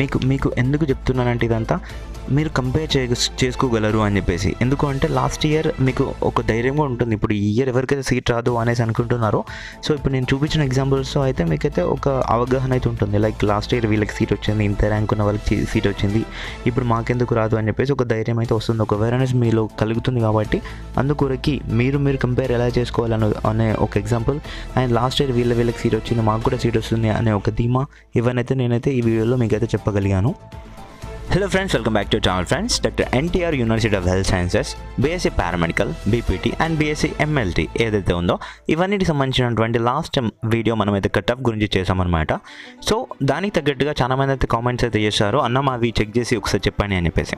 మీకు మీకు ఎందుకు చెప్తున్నానంటే ఇదంతా మీరు కంపేర్ చే చేసుకోగలరు అని చెప్పేసి. ఎందుకు అంటే లాస్ట్ ఇయర్ మీకు ఒక ధైర్యంగా ఉంటుంది. ఇప్పుడు ఈ ఇయర్ ఎవరికైతే సీట్ రాదు అనేసి అనుకుంటున్నారో సో ఇప్పుడు నేను చూపించిన ఎగ్జాంపుల్స్తో అయితే మీకైతే ఒక అవగాహన అయితే ఉంటుంది. లైక్ లాస్ట్ ఇయర్ వీళ్ళకి సీట్ వచ్చింది ఇంత ర్యాంక్ ఉన్న వాళ్ళకి సీట్ వచ్చింది ఇప్పుడు మాకెందుకు రాదు అని చెప్పేసి ఒక ధైర్యం అయితే వస్తుంది. ఒక అవేర్నెస్ మీలో కలుగుతుంది కాబట్టి అందుకొరకి మీరు మీరు కంపేర్ ఎలా చేసుకోవాలని అనే ఒక ఎగ్జాంపుల్ అండ్ లాస్ట్ ఇయర్ వీళ్ళ వీళ్ళకి సీట్ వచ్చింది మాకు కూడా సీట్ వస్తుంది అనే ఒక ధీమా ఇవన్నైతే నేనైతే ఈ వీడియోలో మీకైతే చెప్పగలిగాను. Hello friends welcome back to channel friends doctor NTR university of health sciences BSc paramedical BPT and BSc MLT ఏదైతే ఉందో ఇవన్నిటికి సంబంధించినటువంటి లాస్ట్ వీడియో మనం అయితే కటప్ గురించి చేసామన్నమాట సో దానికి తగ్గట్టుగా చాలా మంది అయితే కామెంట్స్ అయితే చేశారు. అన్న మావి చెక్ చేసి ఒకసారి చెప్పండి అని చెప్పేసి.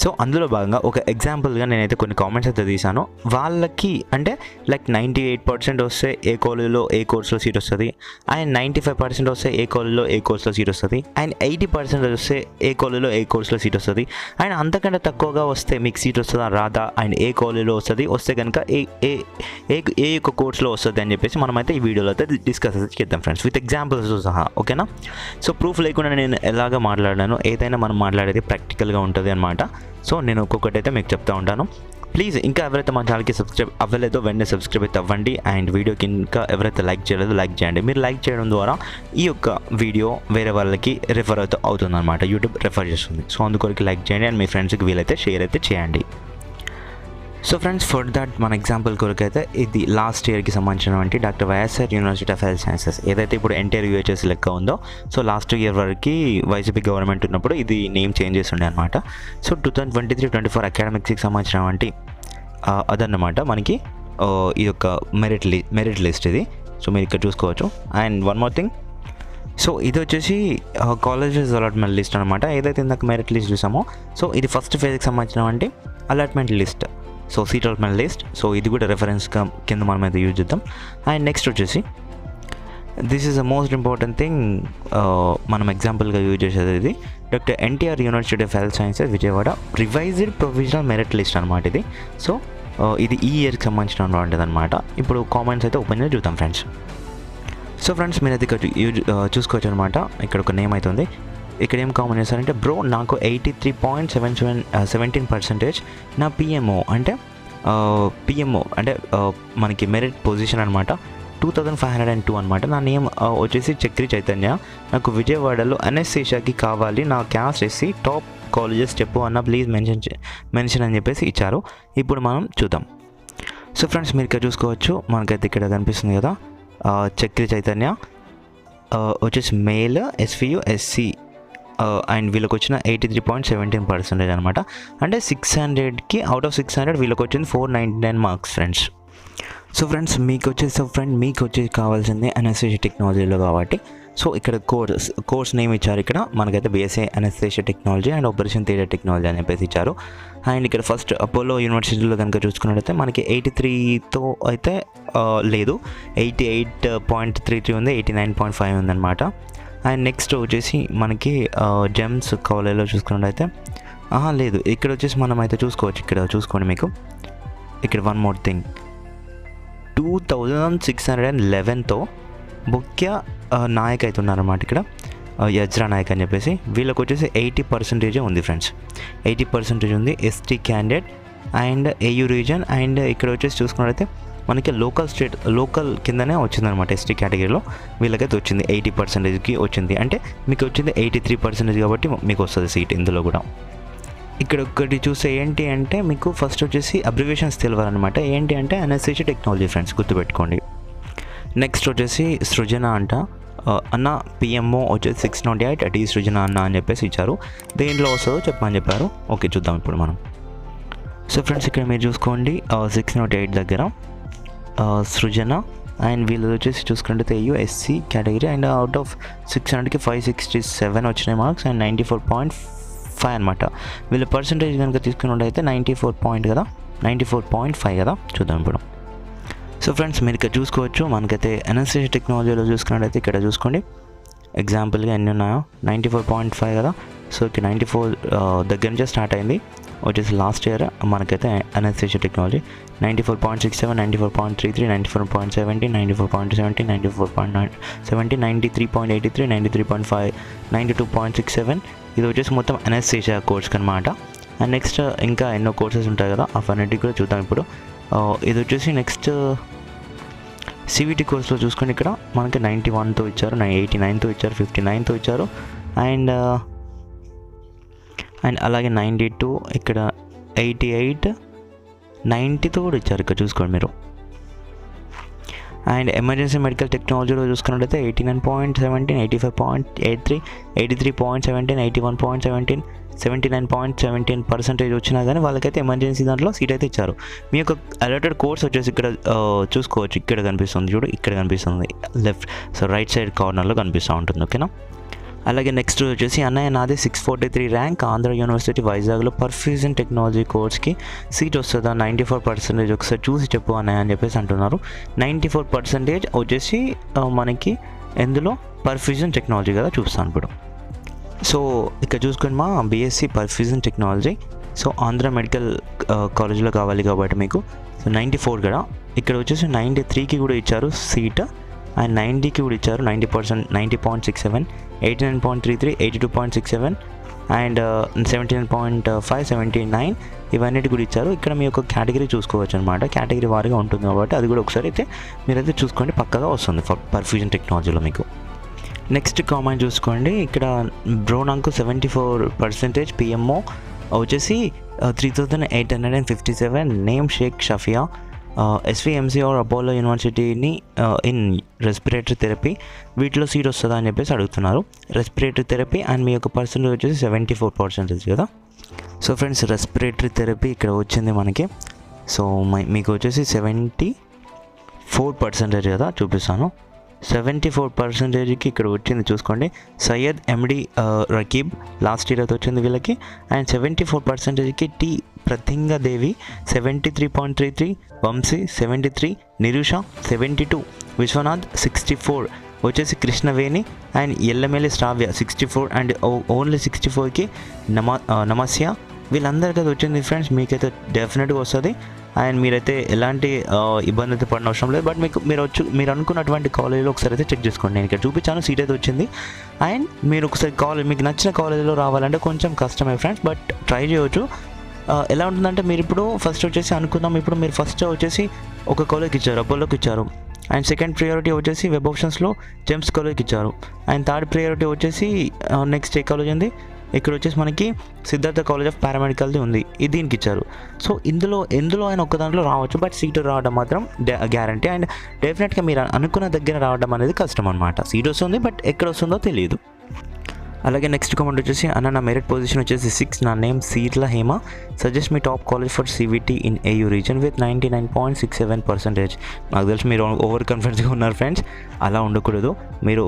సో అందులో భాగంగా ఒక ఎగ్జాంపుల్గా నేనైతే కొన్ని కామెంట్స్ అయితే తీసాను వాళ్ళకి అంటే లైక్ నైంటీ ఎయిట్ పర్సెంట్ వస్తే ఏ కాలేజ్లో ఏ కోర్స్లో సీట్ వస్తుంది? అండ్ నైంటీ ఫైవ్ పర్సెంట్ వస్తే ఏ కాలేజ్లో ఏ కోర్స్లో సీట్ వస్తుంది? అండ్ ఎయిటీ పర్సెంట్ వస్తే ఏ కాలేజ్లో ఏ కోర్స్లో సీట్ వస్తుంది? అండ్ అంతకంటే తక్కువగా వస్తే మీకు సీట్ వస్తుందా? రాదా? అండ్ ఏ కాలేజ్లో వస్తుంది? వస్తే కనుక ఏ ఏ ఏ ఏ యొక్క కోర్స్లో వస్తుంది అని చెప్పేసి మనమైతే ఈ వీడియోలో అయితే డిస్కస్ చేద్దాం ఫ్రెండ్స్ విత్ ఎగ్జాంపుల్స్ సహా ఓకేనా సో ప్రూఫ్ లేకుండా నేను ఎలాగ మాట్లాడాను ఏదైనా మనం మాట్లాడేది ప్రాక్టికల్గా ఉంటుంది అనమాట సో నేను ఒక్కొక్కటి అయితే మీకు చెప్తా ఉంటాను. ప్లీజ్ ఇంకా ఎవరైతే మా ఛానల్కి సబ్స్క్రైబ్ అవ్వలేదో వెంటనే సబ్స్క్రైబ్ అయితే అవ్వండి. అండ్ వీడియోకి ఇంకా ఎవరైతే లైక్ చేయలేదో లైక్ చేయండి. మీరు లైక్ చేయడం ద్వారా ఈ యొక్క వీడియో వేరే వాళ్ళకి రిఫర్ అయితే అవుతుందన్నమాట. యూట్యూబ్ రిఫర్ చేస్తుంది. సో అందుకొరకు లైక్ చేయండి. అండ్ మీ ఫ్రెండ్స్కి వీలైతే షేర్ అయితే చేయండి. సో ఫ్రెండ్స్ ఫర్ దట్ మన ఎగ్జాంపుల్ కొరకు అయితే ఇది లాస్ట్ ఇయర్కి సంబంధించినటువంటి doctor YSR university of health sciences ఏదైతే ఇప్పుడు ఎన్టీఆర్ యూహెచ్ఎస్ లెక్క ఉందో సో లాస్ట్ ఇయర్ వరకు వైసీపీ గవర్నమెంట్ ఉన్నప్పుడు ఇది నేమ్ చేంజ్ చేసి ఉండే అనమాట so two thousand twenty three twenty four అకాడమిక్స్కి సంబంధించినటువంటి అదన్నమాట మనకి ఈ యొక్క మెరిట్ లి మెరిట్ లిస్ట్ ఇది. సో మీరు ఇక్కడ చూసుకోవచ్చు. And one more thing so ఇది వచ్చేసి కాలేజెస్ అలాట్మెంట్ లిస్ట్ అనమాట ఏదైతే ఇందాక మెరిట్ లిస్ట్ చూసామో సో ఇది ఫస్ట్ ఫేజ్కి సంబంధించినటువంటి allotment list so see allotment list. So ఇది కూడా రెఫరెన్స్గా కింద మనం అయితే యూజ్ చేద్దాం. అండ్ నెక్స్ట్ వచ్చేసి this is the most important thing మనం ఎగ్జాంపుల్గా యూజ్ చేసేది ఇది. Doctor NTR university of health sciences Vijayawada. Revised provisional merit list అనమాట ఇది. సో uh, ఇది ఈ ఇయర్కి సంబంధించినటువంటిది అనమాట ఇప్పుడు కామెంట్స్ అయితే ఓపెన్ చేసి చూద్దాం ఫ్రెండ్స్ సో ఫ్రెండ్స్ మీరు అయితే ఇక్కడ చూ- యూజ్ uh, చూసుకోవచ్చు అనమాట ఇక్కడ ఒక నేమ్ అయితే ఉంది. ఇక్కడ ఏం కామన్ చేస్తారంటే బ్రో నాకు eighty three point seven seven seventeen percentage నా పిఎంఓ అంటే uh, పిఎంఓ అంటే uh, మనకి మెరిట్ పొజిషన్ అనమాట two thousand five hundred and two అనమాట నా నేమ్ uh, వచ్చేసి చక్రి చైతన్య. నాకు విజయవాడలో ఎన్ఎస్సీషాకి కావాలి నా క్యాస్ట్ ఎస్సి టాప్ కాలేజెస్ చెప్పు అన్న ప్లీజ్ మెన్షన్ చే- మెన్షన్ అని చెప్పేసి ఇచ్చారు. ఇప్పుడు మనం చూద్దాం. సో ఫ్రెండ్స్ మీరు ఇక్కడ చూసుకోవచ్చు మనకైతే ఇక్కడ కనిపిస్తుంది కదా చక్రి చైతన్య. వచ్చేసి మేల్ ఎస్వియు ఎస్సీ అండ్ వీళ్ళకి వచ్చిన eighty three point seventeen percentage అనమాట అంటే సిక్స్ హండ్రెడ్కి అవుట్ ఆఫ్ సిక్స్ హండ్రెడ్ వీళ్ళకి వచ్చింది four ninety nine marks friends so friends మీకు వచ్చేసి సో ఫ్రెండ్ మీకు వచ్చేసి కావాల్సింది అనస్థేషియా టెక్నాలజీలో కాబట్టి. సో ఇక్కడ కోర్స్ కోర్స్ నేమ్ ఇచ్చారు ఇక్కడ. మనకైతే BSA anaesthesia technology and operation theatre technology అని చెప్పేసి ఇచ్చారు. అండ్ ఇక్కడ ఫస్ట్ అపోలో యూనివర్సిటీలో కనుక చూసుకున్నట్టయితే మనకి ఎయిటీ త్రీతో అయితే లేదు. Eighty eight point three three ఉంది ఎయిటీ నైన్ పాయింట్ ఫైవ్ ఉందన్నమాట. అండ్ నెక్స్ట్ వచ్చేసి మనకి జెమ్స్ కాలేజ్లో చూసుకున్నట్టయితే ఆహా, లేదు. ఇక్కడ వచ్చేసి మనం అయితే చూసుకోవచ్చు. ఇక్కడ చూసుకోండి మీకు. ఇక్కడ one more thing two thousand six hundred and లెవెన్తో ముఖ్య ఆ, నాయక్ అయితే ఉన్నారన్నమాట ఇక్కడ యజ్రా నాయక్ అని చెప్పేసి. వీళ్ళకి వచ్చేసి ఎయిటీ పర్సెంటేజ్ ఉంది ఫ్రెండ్స్ ఎయిటీ పర్సెంటేజ్ ఉంది ST candidate and AU region and ఇక్కడ వచ్చేసి చూసుకున్నట్లయితే మనకి లోకల్ స్టేట్ లోకల్ కిందనే వచ్చిందనమాట ఎస్టీ కేటగిరీలో వీళ్ళకైతే వచ్చింది ఎయిటీ పర్సెంటేజ్కి వచ్చింది. అంటే మీకు వచ్చింది ఎయిటీ త్రీ పర్సెంటేజ్ కాబట్టి మీకు వస్తుంది సీట్ ఇందులో కూడా. ఇక్కడ ఒకటి చూస్తే ఏంటి అంటే మీకు ఫస్ట్ వచ్చేసి అబ్రివేషన్స్ తెలియాలన్నమాట ఏంటి అంటే ఎన్ఎస్సీ టెక్నాలజీ ఫ్రెండ్స్ గుర్తుపెట్టుకోండి. నెక్స్ట్ వచ్చేసి సృజన అంట. అన్న పిఎంఓ వచ్చేసి six nought eight D Srujana అన్న అని చెప్పేసి ఇచ్చారు. దేంట్లో వస్తుందో చెప్పమని చెప్పారు. ఓకే చూద్దాం ఇప్పుడు మనం. సో ఫ్రెండ్స్ ఇక్కడ మీరు చూసుకోండి. సిక్స్ నాట్ ఎయిట్ దగ్గర సృజన. అండ్ వీళ్ళు వచ్చేసి చూసుకుంటే AU SC category and out of six హండ్రెడ్కి ఫైవ్ సిక్స్టీ సెవెన్ వచ్చినాయి marks and ninety four point five అనమాట వీళ్ళ పర్సంటేజ్ కనుక తీసుకున్నట్టయితే నైంటీ ఫోర్ పాయింట్ కదా? నైంటీ ఫోర్ పాయింట్ ఫైవ్ కదా? చూద్దాం ఇప్పుడు. సో ఫ్రెండ్స్ మీరు ఇక్కడ చూసుకోవచ్చు. మనకైతే ఎన్ఎస్సీ టెక్నాలజీలో చూసుకున్నట్టయితే ఇక్కడ చూసుకోండి. ఎగ్జాంపుల్గా ఎన్ని ఉన్నాయో? నైంటీ ఫోర్ పాయింట్ ఫైవ్ కదా? సో ఓకే నైంటీ ఫోర్ దగ్గర నుంచే స్టార్ట్ అయింది. వచ్చేసి లాస్ట్ ఇయర్ మనకైతే anaesthesia technology ninety four point six seven ninety four point three three ninety four point seventy ninety four point seventy ninety four point nine seventy ninety three point eighty three ninety three point five ninety two point six seven ఇది వచ్చేసి మొత్తం anaesthesia course అనమాట and next ఇంకా ఎన్నో courses ఉంటాయి కదా అవన్నిటి కూడా చూద్దాం ఇప్పుడు. ఇది వచ్చేసి నెక్స్ట్ సివిటీ కోర్స్లో చూసుకొని ఇక్కడ మనకి నైంటీ వన్తో ఇచ్చారు నైన్ ఎయిటీ నైన్తో ఇచ్చారు ఫిఫ్టీ నైన్తో ఇచ్చారు. అండ్ అండ్ అలాగే నైంటీ టూ ఇక్కడ ఎయిటీ ఎయిట్ నైంటీతో కూడా ఇచ్చారు ఇక్కడ చూసుకోండి మీరు. అండ్ ఎమర్జెన్సీ మెడికల్ టెక్నాలజీలో చూసుకున్నట్లయితే eighty nine point seventeen eighty five point eight three eighty three point seventeen eighty one point seventeen seventy nine point seventeen percentage వచ్చినా కానీ వాళ్ళకైతే ఎమర్జెన్సీ దాంట్లో సీట్ అయితే ఇచ్చారు. మీ యొక్క అలర్టెడ్ కోర్స్ వచ్చేసి ఇక్కడ చూసుకోవచ్చు. ఇక్కడ కనిపిస్తుంది చూడు ఇక్కడ కనిపిస్తుంది. లెఫ్ట్ సో రైట్ సైడ్ కార్నర్లో కనిపిస్తూ ఉంటుంది ఓకేనా? అలాగే నెక్స్ట్ వచ్చేసి అన్నయ్య నాది six forty three rank Andhra university వైజాగ్లో పర్ఫ్యూజన్ టెక్నాలజీ కోర్స్కి సీట్ వస్తుందా? నైంటీ ఫోర్ పర్సెంటేజ్ ఒకసారి చూసి చెప్పు అన్నయ్య అని చెప్పేసి అంటున్నారు. నైంటీ ఫోర్ పర్సెంటేజ్ వచ్చేసి మనకి ఎందులో పర్ఫ్యూజన్ టెక్నాలజీ కదా చూస్తాను ఇప్పుడు. సో ఇక్కడ చూసుకోండి మా BSc perfusion technology so Andhra medical కాలేజ్లో కావాలి కాబట్టి మీకు. సో నైంటీ ఫోర్ కదా. ఇక్కడ వచ్చేసి నైంటీ త్రీకి కూడా ఇచ్చారు సీట్ అండ్ నైంటీకి కూడా ఇచ్చారు. Ninety percent ninety point six seven eighty nine point three three eighty two point six seven and seventy nine point five seventy nine ఇవన్నిటి కూడా ఇచ్చారు. ఇక్కడ మీ యొక్క కేటగిరీ చూసుకోవచ్చు అనమాట కేటగిరీ వారిగా ఉంటుంది కాబట్టి అది కూడా ఒకసారి అయితే మీరైతే చూసుకోండి. పక్కగా వస్తుంది పర్ఫ్యూజన్ టెక్నాలజీలో మీకు. నెక్స్ట్ కామెంట్ చూసుకోండి. ఇక్కడ బ్రోనాంకు సెవెంటీ ఫోర్ పర్సెంటేజ్ పిఎంఓ వచ్చేసి three thousand eight hundred and fifty seven name Shaik Shafiya SVMC or Apollo యూనివర్సిటీని ఇన్ రెస్పిరేటరీ థెరపీ వీటిలో సీట్ వస్తుందా అని చెప్పేసి అడుగుతున్నారు. రెస్పిరేటరీ థెరపీ అండ్ మీ యొక్క పర్సెంటేజ్ వచ్చేసి సెవెంటీ ఫోర్ పర్సెంటేజ్ కదా. సో ఫ్రెండ్స్ రెస్పిరేటరీ థెరపీ ఇక్కడ వచ్చింది మనకి. సో మీకు వచ్చేసి సెవెంటీ ఫోర్ పర్సెంటేజ్ కదా చూపిస్తాను. సెవెంటీ ఫోర్ పర్సెంటేజ్కి ఇక్కడ వచ్చింది చూసుకోండి. Syed MD Rakib last year అయితే వచ్చింది వీళ్ళకి. అండ్ సెవెంటీ ఫోర్ పర్సెంటేజ్కి T ప్రతింగదేవి seventy three point three three Vamshi seventy three Nirusha seventy two Vishwanath sixty four వచ్చేసి Krishnaveni and Yellamelli Sravya sixty four and only sixty ఫోర్కి నమ నమస్య. వీళ్ళందరికీ వచ్చింది friends మీకైతే డెఫినెట్గా వస్తుంది. అండ్ మీరైతే ఎలాంటి ఇబ్బంది అయితే పడిన అవసరం లేదు. బట్ మీకు మీరు వచ్చి మీరు అనుకున్నటువంటి కాలేజీలో ఒకసారి అయితే చెక్ చేసుకోండి. నేను ఇక్కడ చూపించాను సీట్ అయితే వచ్చింది. అండ్ మీరు ఒకసారి కాలేజ్ మీకు నచ్చిన కాలేజీలో రావాలంటే కొంచెం కష్టమే ఫ్రెండ్స్ బట్ ట్రై చేయవచ్చు ఎలా ఉంటుందంటే మీరు ఇప్పుడు ఫస్ట్ వచ్చేసి అనుకుందాం ఇప్పుడు మీరు ఫస్ట్ వచ్చేసి ఒక కాలేజ్కి ఇచ్చారు అపోలోకి ఇచ్చారు. అండ్ సెకండ్ ప్రియారిటీ వచ్చేసి వెబ్ ఆప్షన్స్లో జెమ్స్ కాలేజ్కి ఇచ్చారు. అండ్ థర్డ్ ప్రియారిటీ వచ్చేసి నెక్స్ట్ ఏ కాలేజ్ ఉంది. ఇక్కడ వచ్చేసి మనకి సిద్ధార్థ కాలేజ్ ఆఫ్ పారామెడికల్ది ఉంది. ఇది దీనికి ఇచ్చారు. సో ఇందులో ఎందులో ఆయన ఒక్క దాంట్లో రావచ్చు బట్ సీట్ రావడం మాత్రం గ్యారంటీ అండ్ డెఫినెట్గా మీరు అనుకున్న దగ్గర రావడం అనేది కష్టం అనమాట సీట్ వస్తుంది బట్ ఎక్కడ వస్తుందో తెలియదు. అలాగే నెక్స్ట్ కమెంట్ వచ్చేసి అన్న నా మెరిట్ పొజిషన్ వచ్చేసి సిక్స్ నా నేమ్ సీట్ల Hema. Suggest me top college for CVT in AU region with ninety nine point six seven percentage నాకు తెలిసి మీరు ఓవర్ కాన్ఫిడెన్స్గా ఉన్నారు ఫ్రెండ్స్ అలా ఉండకూడదు. మీరు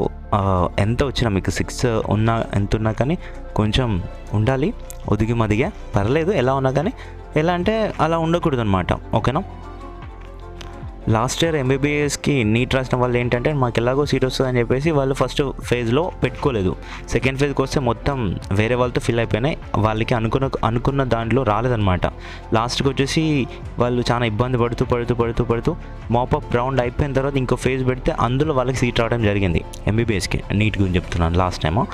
ఎంత వచ్చినా మీకు సిక్స్ ఉన్నా ఎంత ఉన్నా కానీ కొంచెం ఉండాలి. ఒదిగి మదిగా. పర్లేదు ఎలా ఉన్నా కానీ. ఎలా అంటే అలా ఉండకూడదు అనమాట ఓకేనా? లాస్ట్ ఇయర్ ఎంబీబీఎస్కి నీట్ రాసిన వాళ్ళు ఏంటంటే మాకు ఎలాగో సీట్ వస్తుందని చెప్పేసి వాళ్ళు ఫస్ట్ ఫేజ్లో పెట్టుకోలేదు. సెకండ్ ఫేజ్కి వస్తే మొత్తం వేరే వాళ్ళతో ఫిల్ అయిపోయినాయి. వాళ్ళకి అనుకున్న అనుకున్న దాంట్లో రాలేదన్నమాట. లాస్ట్కి వచ్చేసి వాళ్ళు చాలా ఇబ్బంది పడుతూ పడుతూ పడుతూ పడుతూ మాపప్ రౌండ్ అయిపోయిన తర్వాత ఇంకో ఫేజ్ పెడితే అందులో వాళ్ళకి సీట్ రావడం జరిగింది ఎంబీబీఎస్కి నీట్ గురించి చెప్తున్నాను లాస్ట్ టైము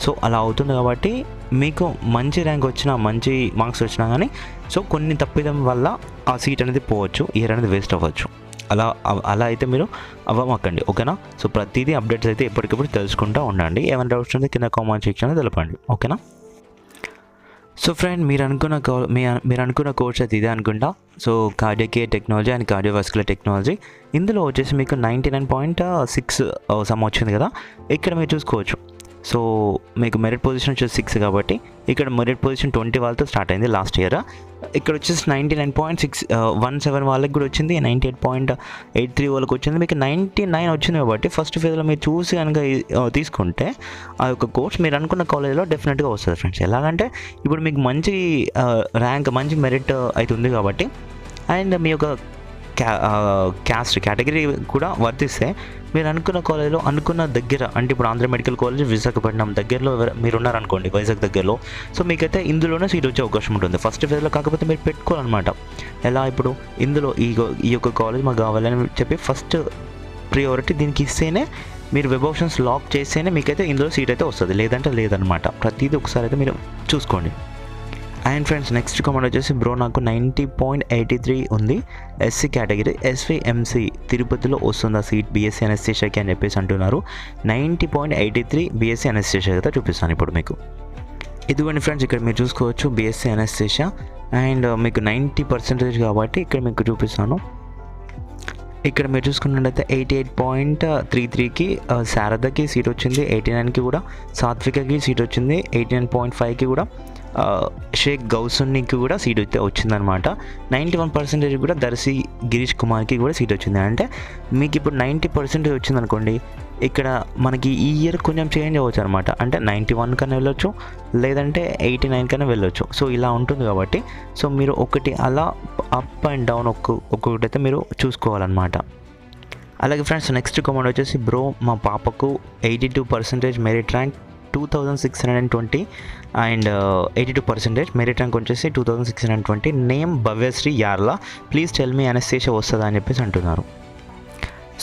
సో అలా అవుతుంది కాబట్టి మీకు మంచి ర్యాంక్ వచ్చినా మంచి మార్క్స్ వచ్చినా కానీ సో కొన్ని తప్పిదం వల్ల ఆ సీట్ అనేది పోవచ్చు. ఇయర్ అనేది వేస్ట్ అవ్వచ్చు. అలా అలా అయితే మీరు అవ్వమాకండి ఓకేనా? సో ప్రతిదీ అప్డేట్స్ అయితే ఎప్పటికప్పుడు తెలుసుకుంటూ ఉండండి. ఏమైనా డౌట్స్ ఉంటే కింద కామెంట్ సెక్షన్లో తెలపండి ఓకేనా? సో ఫ్రెండ్ మీరు అనుకున్న కో మీ మీరు అనుకున్న కోర్స్ అయితే ఇదే అనుకుంటా. So cardiac technology and cardiovascular technology. ఇందులో వచ్చేసి మీకు ninety nine point six some వచ్చింది కదా? ఇక్కడ మీరు చూసుకోవచ్చు. సో మీకు మెరిట్ పొజిషన్ వచ్చేసి సిక్స్ కాబట్టి ఇక్కడ మెరిట్ పొజిషన్ ట్వంటీ వాళ్ళతో స్టార్ట్ అయింది లాస్ట్ ఇయర్ ఇక్కడ వచ్చేసి ninety nine point six one seven వాళ్ళకి కూడా వచ్చింది ninety eight point eight three వాళ్ళకి వచ్చింది. మీకు నైంటీ నైన్ వచ్చింది కాబట్టి ఫస్ట్ ఫేజ్లో మీరు చూసి కనుక uh, తీసుకుంటే ఆ యొక్క కోర్స్ మీరు అనుకున్న కాలేజ్లో డెఫినెట్గా వస్తుంది ఫ్రెండ్స్ ఎలాగంటే ఇప్పుడు మీకు మంచి uh, ర్యాంక్ మంచి మెరిట్ uh, అయితే ఉంది కాబట్టి. అండ్ మీ యొక్క క్యా క్యాస్ట్ కేటగిరీ కూడా వర్తిస్తే మీరు అనుకున్న కాలేజ్లో అనుకున్న దగ్గర అంటే ఇప్పుడు ఆంధ్ర మెడికల్ కాలేజ్ విశాఖపట్నం దగ్గరలో మీరు ఉన్నారనుకోండి వైజాగ్ దగ్గరలో. సో మీకైతే ఇందులోనే సీట్ వచ్చే అవకాశం ఉంటుంది. ఫస్ట్ ఫేజ్లో కాకపోతే మీరు పెట్టుకోవాలన్నమాట. ఎలా ఇప్పుడు? ఇందులో ఈ ఈ యొక్క కాలేజ్ మాకు కావాలని చెప్పి ఫస్ట్ ప్రియారిటీ దీనికి ఇస్తేనే మీరు వెబ్ ఆప్షన్స్ లాక్ చేస్తేనే మీకైతే ఇందులో సీట్ అయితే వస్తుంది. లేదంటే లేదనమాట ప్రతిదీ ఒకసారి అయితే మీరు చూసుకోండి. అండ్ ఫ్రెండ్స్ నెక్స్ట్ కమెంట్ వచ్చేసి బ్రో నాకు నైంటీ పాయింట్ ఎయిటీ త్రీ ఉంది. ఎస్సీ కేటగిరీ ఎస్విఎంసి తిరుపతిలో వస్తుంది ఆ సీట్ బీఎస్సీ ఎన్ఎస్సీషాకి అని చెప్పేసి అంటున్నారు. Ninety point eighty three BSc anaesthesia అయితే చూపిస్తాను ఇప్పుడు మీకు. ఇదిగోండి ఫ్రెండ్స్ ఇక్కడ మీరు చూసుకోవచ్చు బీఎస్సీ ఎన్ఎస్సీషా అండ్ మీకు నైంటీ పర్సెంటేజ్ కాబట్టి ఇక్కడ మీకు చూపిస్తాను. ఇక్కడ మీరు చూసుకున్నట్లయితే ఎయిటీ ఎయిట్ పాయింట్ త్రీ త్రీకి శారదకి సీట్ వచ్చింది ఎయిటీ నైన్కి కూడా సాత్వికకి సీట్ వచ్చింది ఎయిటీ నైన్ పాయింట్ ఫైవ్కి కూడా. షేక్ గౌసన్కి కూడా సీట్ అయితే వచ్చిందనమాట నైంటీ వన్ పర్సెంటేజ్ కూడా దర్శి గిరీష్ కుమార్కి కూడా సీట్ వచ్చింది. అంటే మీకు ఇప్పుడు నైంటీ పర్సెంటేజ్ వచ్చిందనుకోండి ఇక్కడ మనకి ఈ ఇయర్ కొంచెం చేంజ్ అవ్వచ్చు అనమాట అంటే నైంటీ వన్ కన్నా వెళ్ళొచ్చు లేదంటే ఎయిటీ నైన్ కన్నా వెళ్ళొచ్చు. సో ఇలా ఉంటుంది కాబట్టి సో మీరు ఒకటి అలా అప్ అండ్ డౌన్ ఒక్క ఒక్కొక్కటి అయితే మీరు చూసుకోవాలన్నమాట. అలాగే ఫ్రెండ్స్ నెక్స్ట్ కమాండ్ వచ్చేసి బ్రో మా పాపకు eighty two percentage merit rank two thousand six hundred and twenty and eighty two percentage merit rank వచ్చేసి two thousand six hundred twenty name Bhavyasri Yarla please tell me anaesthesia వస్తుందా అని చెప్పేసి అంటున్నారు.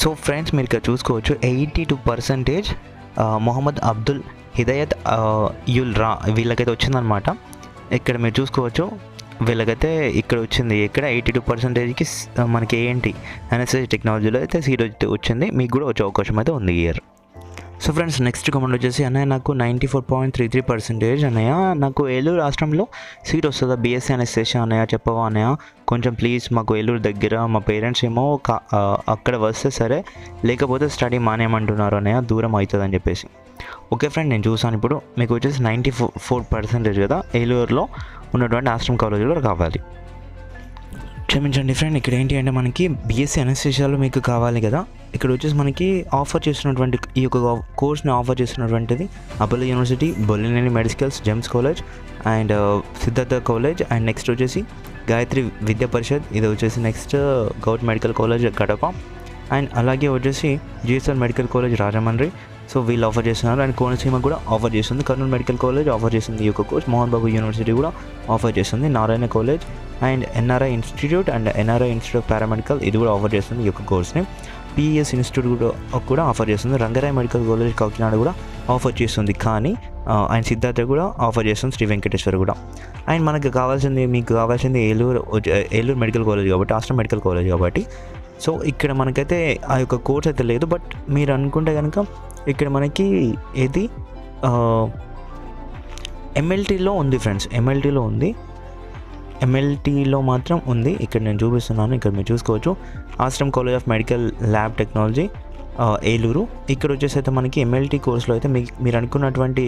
So friends మీరు ఇక్కడ చూసుకోవచ్చు. Eighty two percentage Mohammed Abdul Hidayatullah వీళ్ళకైతే వచ్చిందనమాట ఇక్కడ మీరు చూసుకోవచ్చు. వీళ్ళకైతే ఇక్కడ వచ్చింది. ఇక్కడ ఎయిటీ టూ పర్సెంటేజ్కి మనకి ఏంటి ఎన్ఎస్ఎస్ టెక్నాలజీలో అయితే సీట్ అయితే వచ్చింది. మీకు కూడా వచ్చే అవకాశం అయితే ఉంది year so friends next comment వచ్చేసి అన్నయ్య నాకు ninety four point three three percentage అన్నయ్య. నాకు ఏలూరు రాష్ట్రంలో సీట్ వస్తుందా? బీఎస్సీ అనెస్థేషియా అన్నయ్య చెప్పవా అన్నయ్య? కొంచెం ప్లీజ్ మాకు ఏలూరు దగ్గర మా పేరెంట్స్ ఏమో కా- అక్కడ వస్తే సరే లేకపోతే స్టడీ మానేయమంటున్నారు అన్నయ్య. దూరం అవుతుంది అని చెప్పేసి. ఓకే ఫ్రెండ్ నేను చూసాను ఇప్పుడు. మీకు వచ్చేసి నైంటీ ఫోర్ ఫోర్ పర్సెంటేజ్ కదా ఏలూరులో ఉన్నటువంటి ఆశ్రమ్ కాలేజీలో కావాలి. క్షమించండి ఫ్రెండ్ ఇక్కడ ఏంటి అంటే మనకి బీఎస్సీ అనెస్థేషియాలో మీకు కావాలి కదా. ఇక్కడ వచ్చేసి మనకి ఆఫర్ చేస్తున్నటువంటి ఈ యొక్క కోర్స్ని offer చేస్తున్నటువంటిది Apollo university Bollineni medicals GEMS college and Siddhartha college and next వచ్చేసి గాయత్రి విద్యా పరిషత్ ఇది వచ్చేసి next govt medical college Kadapa and అలాగే వచ్చేసి GSL medical college Rajahmundry so వీళ్ళు ఆఫర్ చేస్తున్నారు అండ్ కోనసీమ కూడా ఆఫర్ చేస్తుంది. కర్నూలు మెడికల్ కాలేజ్ ఆఫర్ చేస్తుంది ఈ యొక్క కోర్స్ మోహన్ బాబు యూనివర్సిటీ కూడా ఆఫర్ చేస్తుంది. Narayana college and NRI institute and NRI institute of paramedical ఇది కూడా ఆఫర్ చేస్తుంది ఈ యొక్క కోర్స్ని పిఈఎస్ ఇన్స్టిట్యూట్ కూడా కూడా ఆఫర్ చేస్తుంది. రంగరాయ్ మెడికల్ కాలేజ్ కాకినాడ కూడా ఆఫర్ చేస్తుంది. కానీ ఆయన సిద్ధార్థ కూడా ఆఫర్ చేస్తుంది శ్రీ వెంకటేశ్వర కూడా. అండ్ మనకు కావాల్సింది మీకు కావాల్సింది ఏలూరు ఏలూరు మెడికల్ కాలేజ్ కాబట్టి ఆస్ట్రమ్ మెడికల్ కాలేజ్ కాబట్టి. సో ఇక్కడ మనకైతే ఆ యొక్క కోర్స్ అయితే లేదు. బట్ మీరు అనుకుంటే కనుక ఇక్కడ మనకి ఏది? ఎంఎల్టీలో ఉంది ఫ్రెండ్స్. ఎంఎల్టీలో ఉంది. ఎంఎల్టీలో మాత్రం ఉంది. ఇక్కడ నేను చూపిస్తున్నాను. ఇక్కడ మీరు చూసుకోవచ్చు. Ashram college of medical lab technology Eluru. ఇక్కడ వచ్చేసి అయితే మనకి ఎంఎల్టీ కోర్స్లో అయితే మీ మీరు అనుకున్నటువంటి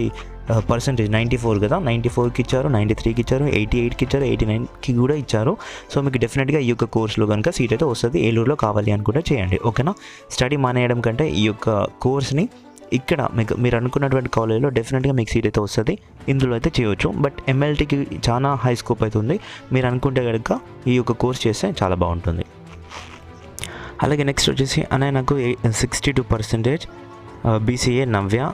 పర్సంటేజ్ నైంటీ ఫోర్ కదా? నైంటీ ఫోర్కి ఇచ్చారు నైంటీ త్రీకి ఇచ్చారు ఎయిటీ ఎయిట్కి ఇచ్చారు ఎయిటీ నైన్కి కూడా ఇచ్చారు. సో మీకు డెఫినెట్గా ఈ యొక్క కోర్సులో కనుక సీట్ అయితే వస్తుంది. ఏలూరులో కావాలి అనుకుంటే చేయండి. ఓకేనా? స్టడీ మానేయడం కంటే ఈ యొక్క కోర్స్ని ఇక్కడ మీకు మీరు అనుకున్నటువంటి కాలేజ్లో డెఫినెట్గా మీకు సీట్ అయితే వస్తుంది. ఇందులో అయితే చేయొచ్చు. బట్ ఎంఎల్టీకి చాలా హై స్కోప్ అవుతుంది మీరు అనుకుంటే కనుక ఈ యొక్క కోర్స్ చేస్తే చాలా బాగుంటుంది. అలాగే నెక్స్ట్ వచ్చేసి అనే నాకు sixty two percentage BCA Navya.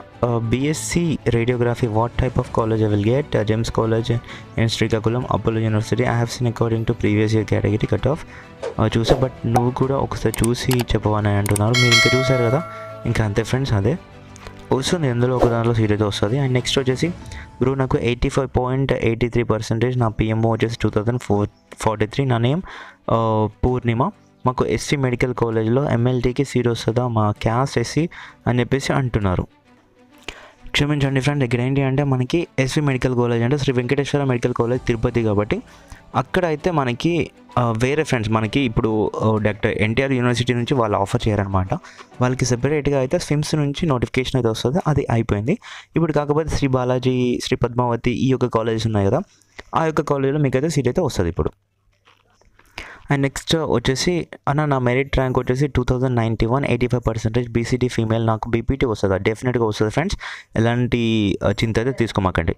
BSc radiography what type of college I will get GEMS college in Srikakulam Apollo university I have seen according to previous year category cut off చూసా but నువ్వు కూడా ఒకసారి చూసి చెప్పవని అంటున్నారు. మీరు ఇంకా చూసారు కదా? ఇంకా అంతే ఫ్రెండ్స్ అదే. వస్తుంది ఎందులో ఒక దానిలో సీట్ అయితే వస్తుంది. అండ్ నెక్స్ట్ వచ్చేసి బ్రో నాకు eighty five point eighty three percentage నా పిఎంఓ వచ్చేసి two thousand four forty three నా నేమ్ పూర్ణిమ మాకు ఎస్సీ మెడికల్ కాలేజ్లో ఎంఎల్టీకి సీట్ వస్తుందా? మా క్యాస్ట్ ఎస్సీ అని చెప్పేసి అంటున్నారు. క్షమించండి ఫ్రెండ్ ఇక్కడ ఏంటి అంటే మనకి ఎస్వి మెడికల్ కాలేజ్ అంటే శ్రీ వెంకటేశ్వర మెడికల్ కాలేజ్ తిరుపతి కాబట్టి అక్కడ అయితే మనకి వేరే ఫ్రెండ్స్ మనకి ఇప్పుడు డాక్టర్ ఎన్టీఆర్ యూనివర్సిటీ నుంచి వాళ్ళు ఆఫర్ చేయరనమాట వాళ్ళకి సెపరేట్గా అయితే స్విమ్స్ నుంచి నోటిఫికేషన్ అయితే వస్తుంది అది అయిపోయింది. ఇప్పుడు కాకపోతే శ్రీ బాలాజీ శ్రీ పద్మావతి ఈ యొక్క కాలేజెస్ ఉన్నాయి కదా ఆ యొక్క కాలేజీలో మీకైతే సీట్ అయితే వస్తుంది ఇప్పుడు. అండ్ నెక్స్ట్ uh, వచ్చేసి అన్న నా మెరిట్ ర్యాంక్ వచ్చేసి two thousand ninety one eighty five percentage BCT female నాకు బీపీటీ వస్తుంది. డెఫినెట్గా వస్తుంది ఫ్రెండ్స్ ఎలాంటి చింత అయితే తీసుకోమాకండి.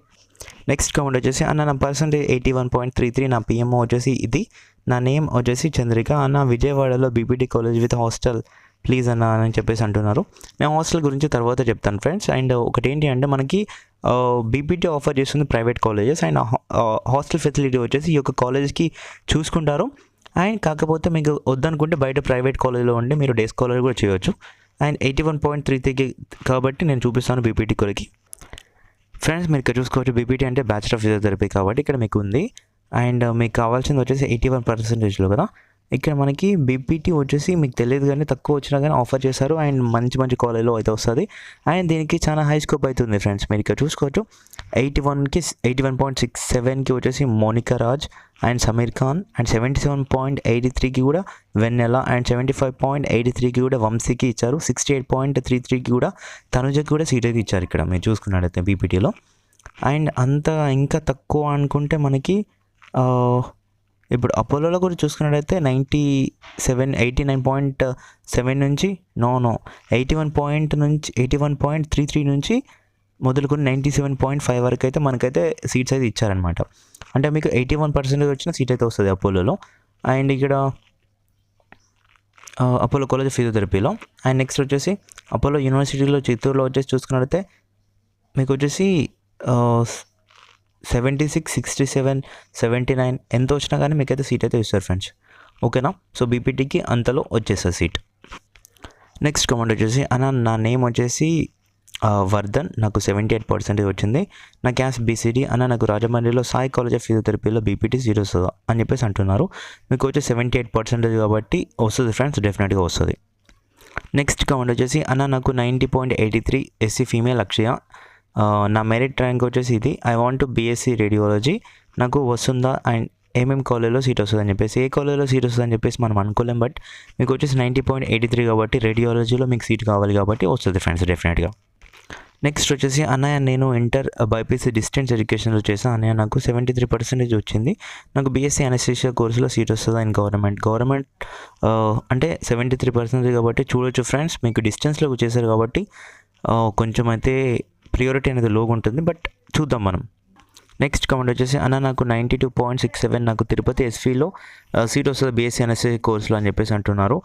నెక్స్ట్ కౌంట్ వచ్చేసి అన్న నా percentage eighty one point three three నా పిఎంఓ వచ్చేసి ఇది. నా నేమ్ వచ్చేసి చంద్రిక. అన్న విజయవాడలో BPT college with hostel please అన్న అని చెప్పేసి అంటున్నారు. నేను హాస్టల్ గురించి తర్వాత చెప్తాను ఫ్రెండ్స్ అండ్ ఒకటి ఏంటి అంటే మనకి బీపీటీ ఆఫర్ చేస్తుంది private colleges and hostel facility వచ్చేసి ఈ యొక్క కాలేజ్కి చూసుకుంటారు. అండ్ కాకపోతే మీకు వద్దనుకుంటే బయట ప్రైవేట్ కాలేజ్లో ఉండి మీరు డే స్కాలర్ కూడా చేయొచ్చు. And eighty one point three త్రీకి కాబట్టి నేను చూపిస్తాను బీపీటీ కొరికి ఫ్రెండ్స్ మీరు ఇక్కడ చూసుకోవచ్చు బీపీటీ అంటే బ్యాచులర్ ఆఫ్ ఫిజియోథెరపీ కాబట్టి ఇక్కడ మీకు ఉంది. అండ్ మీకు కావాల్సింది వచ్చేసి ఎయిటీ వన్ పర్సెంటేజ్లో కదా. ఇక్కడ మనకి బీపీటీ వచ్చేసి మీకు తెలియదు కానీ తక్కువ వచ్చినా కానీ ఆఫర్ చేశారు. అండ్ మంచి మంచి కాలేజ్లో అయితే వస్తుంది. అండ్ దీనికి చాలా హై స్కోప్ అవుతుంది ఫ్రెండ్స్ మీరు ఇక్కడ చూసుకోవచ్చు. ఎయిటీ వన్కి ఎయిటీ వన్ పాయింట్ సిక్స్ సెవెన్కి వచ్చేసి Monika Raj and Sameer Khan and seventy seven point eighty త్రీకి కూడా Vennela and seventy five point eighty త్రీకి కూడా వంశీకి ఇచ్చారు. సిక్స్టీ ఎయిట్ పాయింట్ త్రీ త్రీకి కూడా తనుజకి కూడా సీట్ అయితే ఇచ్చారు ఇక్కడ మీరు చూసుకున్నట్టయితే బీపీటీలో అండ్ అంత ఇంకా తక్కువ అనుకుంటే మనకి ఇప్పుడు అపోలోలో కూడా చూసుకున్నట్టయితే ninety seven eighty nine point seven నుంచి no no eighty one point నుంచి eighty one point three three నుంచి మొదలుకొని నైంటీ సెవెన్ పాయింట్ ఫైవ్ వరకు అయితే మనకైతే సీట్స్ అయితే ఇచ్చారనమాట అంటే మీకు ఎయిటీ వన్ పర్సెంటేజ్ వచ్చిన సీట్ అయితే వస్తుంది అపోలోలో. అండ్ ఇక్కడ అపోలో కాలేజ్ ఫిజియోథెరపీలో. అండ్ నెక్స్ట్ వచ్చేసి అపోలో యూనివర్సిటీలో చిత్తూరులో వచ్చేసి చూసుకున్నట్టయితే మీకు వచ్చేసి seventy six sixty seven seventy nine ఎంత వచ్చినా కానీ మీకైతే సీట్ అయితే ఇస్తారు ఫ్రెండ్స్ ఓకేనా? సో బీపీటీకి అంతలో వచ్చేస్తుంది సీట్ నెక్స్ట్ కమెంట్ వచ్చేసి అన్న నా నేమ్ వచ్చేసి వర్ధన్ నాకు సెవెంటీ ఎయిట్ పర్సెంటేజ్ వచ్చింది. నా క్యాస్ బీసీడీ అన్న నాకు రాజమండ్రిలో సాయి కాలేజ్ ఆఫ్ ఫిజియోథెరపీలో బీపీటీ సీట్ వస్తుందా అని చెప్పేసి అంటున్నారు. మీకు వచ్చి సెవెంటీ ఎయిట్ పర్సెంటేజ్ కాబట్టి వస్తుంది ఫ్రెండ్స్ డెఫినెట్గా వస్తుంది. నెక్స్ట్ కమెంట్ వచ్చేసి అన్న నాకు ninety point eighty three SC female Akshaya. నా మెరిట్ ర్యాంక్ వచ్చేసి ఇది I want to BSc radiology నాకు వస్తుందా? అండ్ ఏమేం కాలేజ్లో సీట్ వస్తుందని చెప్పేసి ఏ కాలేజ్లో సీట్ వస్తుందని చెప్పేసి మనం అనుకోలేం బట్ మీకు వచ్చేసి నైంటీ పాయింట్ ఎయిటీ త్రీ కాబట్టి రేడియాలజీలో మీకు సీట్ కావాలి కాబట్టి వస్తుంది ఫ్రెండ్స్ డెఫినెట్గా నెక్స్ట్ వచ్చేసి అన్నయ్య నేను ఇంటర్ బైపీసీ డిస్టెన్స్ ఎడ్యుకేషన్లో చేశాను. అన్నయ్య నాకు సెవెంటీ త్రీ పర్సెంటేజ్ వచ్చింది. నాకు బీఎస్సీ అనస్థిషియా కోర్సులో సీట్ వస్తుందా ఇన్ గవర్నమెంట్ గవర్నమెంట్ అంటే సెవెంటీ త్రీ పర్సెంటేజ్ కాబట్టి చూడొచ్చు ఫ్రెండ్స్ మీకు డిస్టెన్స్లో చేశారు కాబట్టి కొంచెం అయితే ప్రియారిటీ అనేది లోగా ఉంటుంది బట్ చూద్దాం మనం. నెక్స్ట్ కమెంట్ వచ్చేసి అన్న నాకు ninety two point six seven నాకు తిరుపతి ఎస్పీలో సీట్ వస్తుంది బీఎస్సీ ఎన్ఎస్సీ కోర్సులో అని చెప్పేసి అంటున్నారు.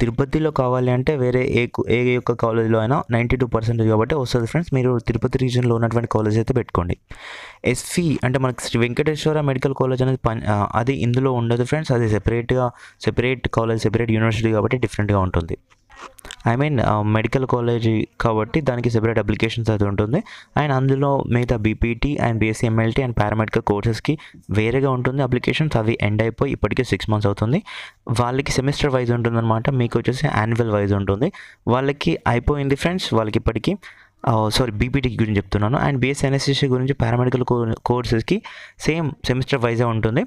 తిరుపతిలో కావాలి అంటే వేరే ఏ ఏ యొక్క కాలేజ్లో అయినా నైంటీ టూ పర్సెంటేజ్ కాబట్టి వస్తుంది ఫ్రెండ్స్ మీరు తిరుపతి రీజియన్లో ఉన్నటువంటి కాలేజ్ అయితే పెట్టుకోండి. ఎస్ఫీ అంటే మనకి శ్రీ వెంకటేశ్వర మెడికల్ కాలేజ్ అనేది పని అది ఇందులో ఉండదు ఫ్రెండ్స్ అది సెపరేట్గా సెపరేట్ కాలేజ్ సెపరేట్ యూనివర్సిటీ కాబట్టి డిఫరెంట్గా ఉంటుంది. ఐ మీన్ మెడికల్ కాలేజ్ కాబట్టి దానికి సెపరేట్ అప్లికేషన్స్ అది ఉంటుంది. అండ్ అందులో మిగతా BPT and BSc MLT and paramedical కోర్సెస్కి వేరేగా ఉంటుంది. అప్లికేషన్స్ అవి ఎండ్ అయిపోయి ఇప్పటికే సిక్స్ మంత్స్ అవుతుంది. వాళ్ళకి సెమిస్టర్ వైజ్ ఉంటుందన్నమాట. మీకు వచ్చేసి యాన్యువల్ వైజ్ ఉంటుంది. వాళ్ళకి అయిపోయింది ఫ్రెండ్స్ వాళ్ళకి ఇప్పటికీ Oh, సారీ బీపీటీ గురించి చెప్తున్నాను. అండ్ బీఎస్సీ ఎన్ఎస్ఎస్సీ గురించి పారామెడికల్ కోర్సెస్కి సేమ్ సెమిస్టర్ వైజే ఉంటుంది.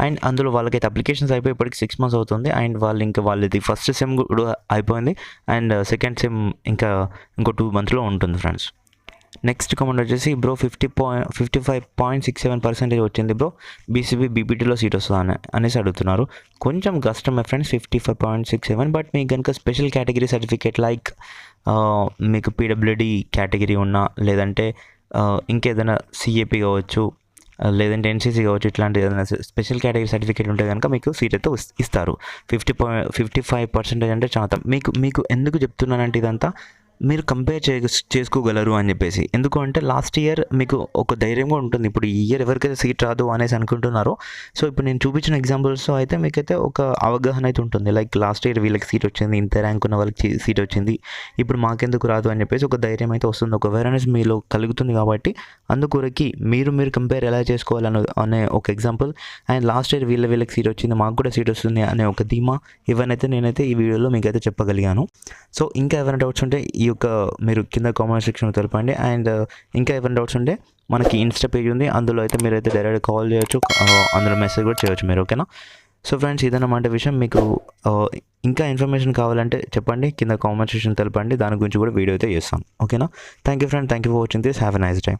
అండ్ అందులో వాళ్ళకైతే అప్లికేషన్స్ అయిపోయి ఇప్పటికి సిక్స్ మంత్స్ అవుతుంది. అండ్ వాళ్ళు ఇంకా వాళ్ళది ఫస్ట్ సెమ్ కూడా అయిపోయింది. అండ్ సెకండ్ సెమ్ ఇంకా ఇంకో టూ మంత్స్లో ఉంటుంది ఫ్రెండ్స్ నెక్స్ట్ కమెంట్ వచ్చేసి bro fifty point fifty five point six seven percentage వచ్చింది బ్రో. బీసీబీ బీపీటీలో సీట్ వస్తుందని అనేసి అడుగుతున్నారు. కొంచెం కష్టమే friends fifty five point six seven but మీకు కనుక స్పెషల్ కేటగిరీ సర్టిఫికేట్ లైక్ మీకు పీడబ్ల్యూడి కేటగిరీ ఉన్నా లేదంటే ఇంకేదైనా సిఏపి కావచ్చు లేదంటే ఎన్సీసీ కావచ్చు ఇట్లాంటి ఏదైనా స్పెషల్ కేటగిరీ సర్టిఫికేట్ ఉంటే కనుక మీకు సీట్ అయితే ఇస్తారు. Fifty point fifty five percentage అంటే చాలా మీకు మీకు ఎందుకు చెప్తున్నానంటే ఇదంతా? మీరు కంపేర్ చే చేసుకోగలరు అని చెప్పేసి. ఎందుకు అంటే లాస్ట్ ఇయర్ మీకు ఒక ధైర్యం కూడా ఉంటుంది. ఇప్పుడు ఈ ఇయర్ ఎవరికైతే సీట్ రాదు అనేసి అనుకుంటున్నారో సో ఇప్పుడు నేను చూపించిన ఎగ్జాంపుల్స్తో అయితే మీకైతే ఒక అవగాహన అయితే ఉంటుంది. లైక్ లాస్ట్ ఇయర్ వీళ్ళకి సీట్ వచ్చింది ఇంత ర్యాంక్ ఉన్న వాళ్ళకి సీట్ వచ్చింది ఇప్పుడు మాకెందుకు రాదు అని చెప్పేసి ఒక ధైర్యం అయితే వస్తుంది. ఒక అవేర్నెస్ మీలో కలుగుతుంది కాబట్టి అందుకొరకి మీరు మీరు కంపేర్ ఎలా చేసుకోవాలని అనే ఒక ఎగ్జాంపుల్ అండ్ లాస్ట్ ఇయర్ వీళ్ళ వీళ్ళకి సీట్ వచ్చింది మాకు కూడా సీట్ వస్తుంది అనే ఒక ధీమా ఇవన్నైతే నేనైతే ఈ వీడియోలో మీకైతే చెప్పగలిగాను. సో ఇంకా ఏమైనా డౌట్స్ ఉంటే ఈ యొక్క మీరు కింద కామెంట్ సెక్షన్లో తెలపండి. అండ్ uh, ఇంకా ఏమైనా డౌట్స్ ఉంటే మనకి ఇన్స్టా పేజ్ ఉంది. అందులో అయితే మీరు అయితే డైరెక్ట్ కాల్ చేయొచ్చు uh, అందులో మెసేజ్ కూడా చేయొచ్చు మీరు ఓకేనా సో ఫ్రెండ్స్ ఇదన్నమాట విషయం. మీకు uh, ఇంకా ఇన్ఫర్మేషన్ కావాలంటే చెప్పండి. కింద కామెంట్ సెక్షన్ తెలపండి. దాని గురించి కూడా వీడియో అయితే చేస్తాను ఓకేనా thank you friend thank you for watching this have a nice time